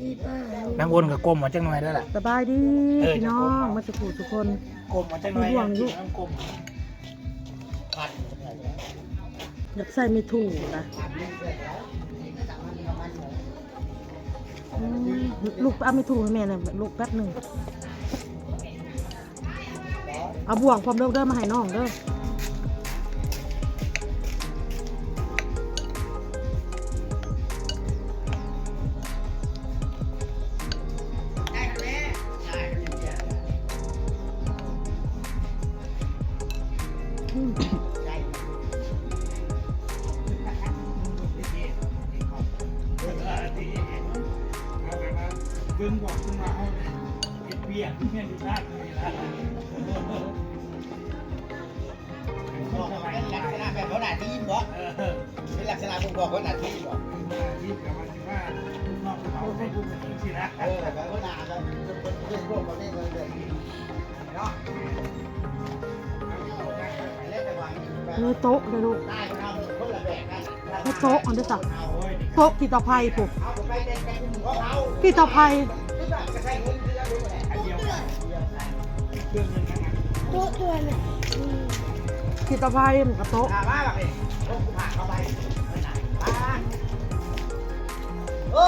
ดีป้าลุงนางวนกับกลมมาจังหน่อยได้แหละสบายดีเออ พี่น้องมาสุขุทุกคน กลมมาจังหน่อยห่วงลูกนางกลมพัดอยากใส่ไม่ถูกนะอืมลูกเอาไม่ถูกให้แม่หน่อยลูกแป๊บหนึ่งเอาบ่วงพร้อมเด้อเด้อมาให้น้องเด้ออื ดึงบอกขึ้นมาเอาเก็บเบี้ยที่แม่ดูได้เลยละบอกว่าเป็นลักษณะแบบเขาหน้าที่บ่เออเป็นลักษณะผมบอกว่าหน้าที่บ่ยิ้มกับมันที่ว่าลูกน้องเขาให้พูดแบบนี้สินะเออแบบว่าหน้าก็เป็นพวกคนนี้เลยเลยเนาะเล่าเลยโต๊ะเลยลูกใต้เราคนละแบบกัน ให้โต๊ะอันเด้อจ้ะเอาเว้ยโต๊ะกีตาไคร้ปุ๊บเอไปเต้นกันของเขาที่ตะไผ่ตัวอนกันนะตัวตัวน่ะอืมที่ตะไคร้มันกับโต๊ะโอ้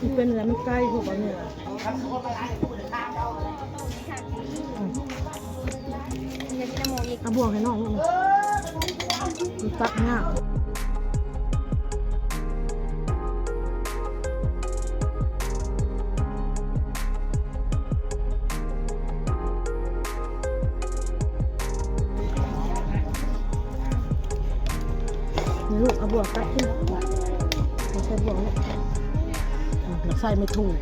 มันเป็นอะไรมันใกล้พวกอันเนี้ยทำคนไปร้านกูจะข้ามเราอยากกินน้ำหมูอีกเอาบ่วงให้น้องลูกมันตักยากนี่ลูกเอาบ่วงตักขึ้นไม่ใช่บ่วงลูกอืมแล้ว ใส่ไม่ถูก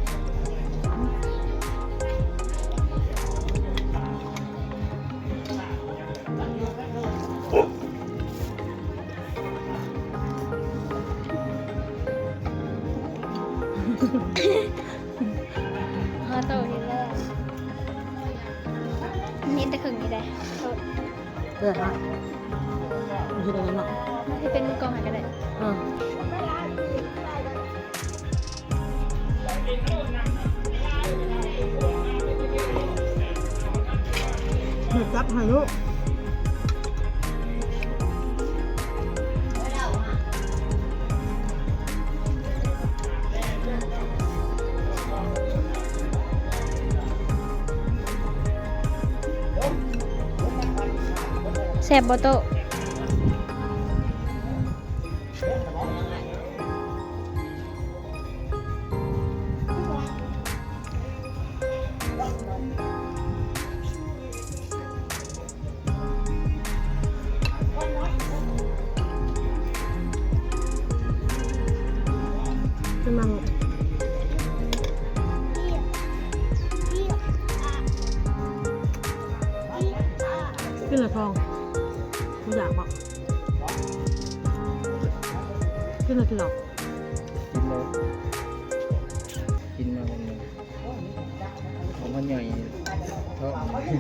ฮอโตนี่แหละนี่แต่ครึ่งนี่ได้โตเออฮะไม่ใช่อะไรเนาะที่เป็นมือกองหากันได้เออ จับให้ลูกแซ่บบ่โตะ ขึ้นละกี่หรอกกินเลยกินมาวันหนึงผมมันใหญ่เพราะครับเสี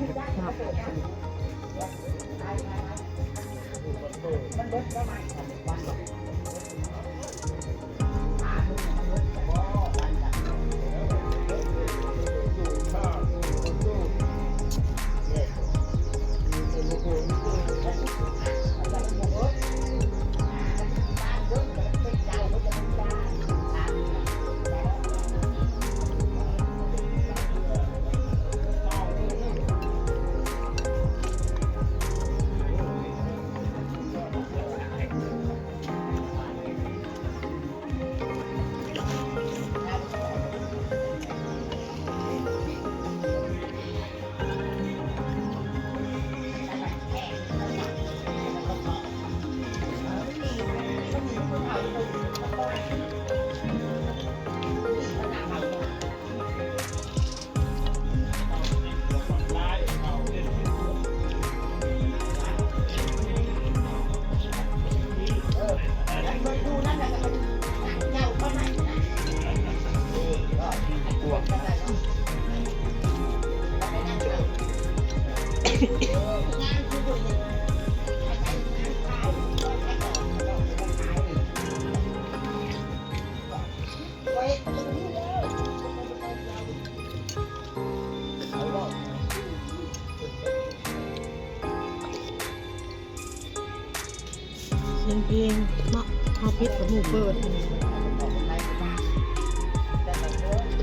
เพลงเนาะเฮาปิดกับหมูเปิด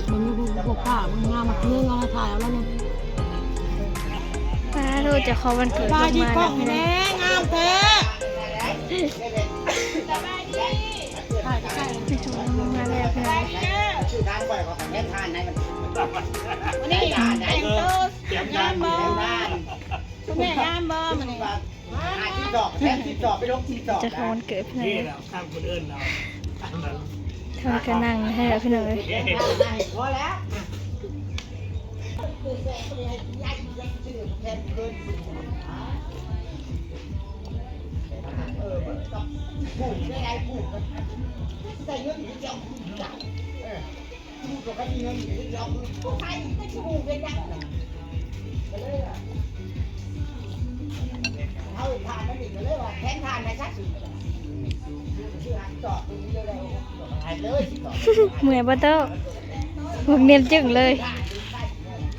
มึงอยู่พวกผ้ามึงงามมาเนื่องเอาถ่ายเอาแล้วเนี่ยป้าโทษจะขอวันเกิดลบายงมากล้องนะแน่งามแท้ถ่ายกล้ไม่ถูกลงมาแล้วเพื่นชื่อทางบ่อยกว่าแค่ทานไหนมันวันนี้แต่งตัวยงางานมบ่ทานคุณแม่งามบ่มันนี่ หาที่ดอกแค่ที่ดอกไปลงที่ดอกจะขอวันเกิดเพื่อนนี่แหละข้ามคนอื่นเราอันนั้นเธอก็นั่งให้เราเพื่อนเลยเอ๊ะพอแล้วผูกได้ไงผูกใส่เงินอยู่เดียวผูกจับเออผูกกับเงินอยู่เดียวผูกใครไม่ผูกเลยจังเลยอะ เอาทานนั่นอีกเลยว่าแทนทานนะชักชื่อหันจอดตรงนี้เลยหายเลยสิต่อเมื่อยบ่เต้าพวกเนียนจึงเลย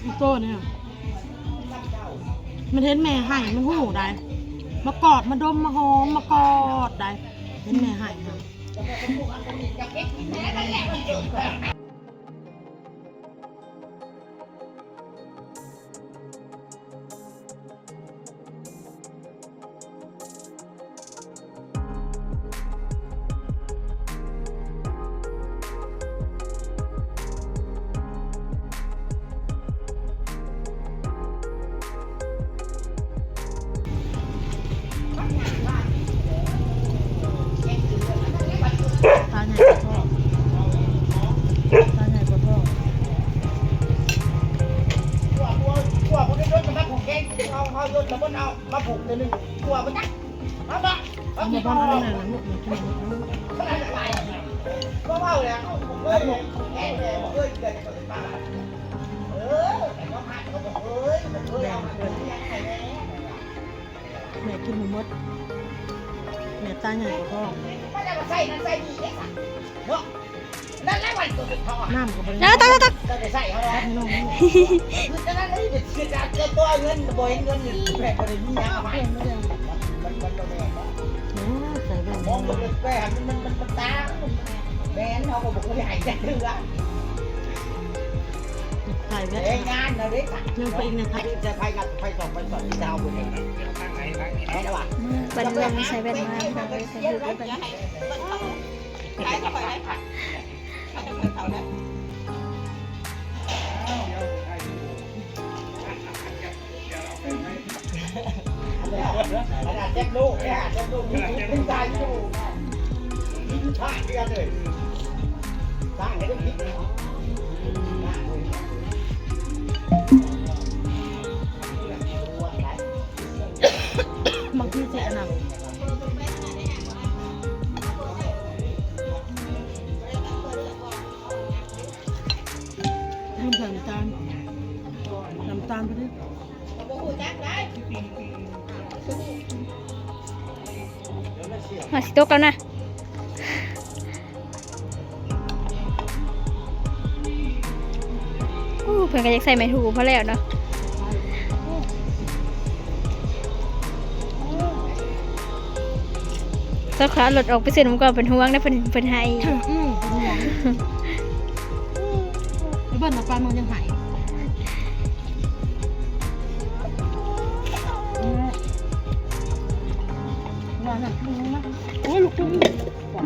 อีโต้เนี่ยมันเห็นแม่ให้มันหูได้มากอดมาดมมาหอมมากอดได้เห็นแม่ให้ค่ะ กินหมูมดแม่ตาใหญ่กว่าพ่อไม่ได้มาใส่นั่นใส่ดีเด็กอะเนาะนั่นแหละวันตัวเขาอะน้ำกับบริแล้วตักตักตักก็ได้ใส่เขาแล้วให้น้องนี่คือจะนั่นเลยคือจะเจอตัวเงินบ่เห็นเงินแปลกบ่ได้มีอย่างอะไรมันมันมันแปลกโอ้ใส่แว่นมองมันแปลกมันมันมันตาแบนเขาก็บอกว่าใหญ่จะเถื่อ ใส่แว่นเอ้งานนะเด็กยังไปอีกนะใคครรับจะไปกับไปสอบไปสอบที่ดาวบนนี้ทางไหนทางนี้แค่ละวะบันลมใส่แว่นมาเพื่อนเลยใส่ดูด้วยบันใช้เข้าไปได้ค่ะใช้เข้าไปเขาได้ขนาดเจ็บลูกเนี่ยเจ็บลูกมีทุกตายอยู่มีทุกชาติเดียวเลยสร้างให้ได้คิดำตาลไปดิบ่ฮู้จักได้มาสิโตกแล้วนะอู้เพื่อนก็อยากใส่ไม้ถูเพราะแล้วเนาะเจ้าขาหลุดออกไปเส้นผมก็เป็นห่วงนะเป็นเป็นไห้อืมเป็นห่วงไอ้เบิ้ลน้ำปลามันยังหาย ว่าน่ะลุงนะโอ้ยลูกจุ้ง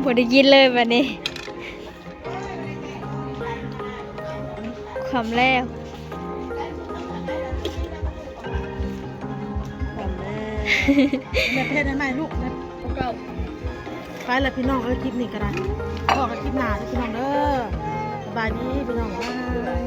บ่ได้ยินเลยแบบนี้ความแล้วแม่เพศได้ไหมลูกแม่ไปแล้วพี่น้องเอ้ยคลิปนี้ก็ได้บอกกันคลิปหน้าเด้อพี่น้องเด้อสบายดีพี่น้องเอ้ย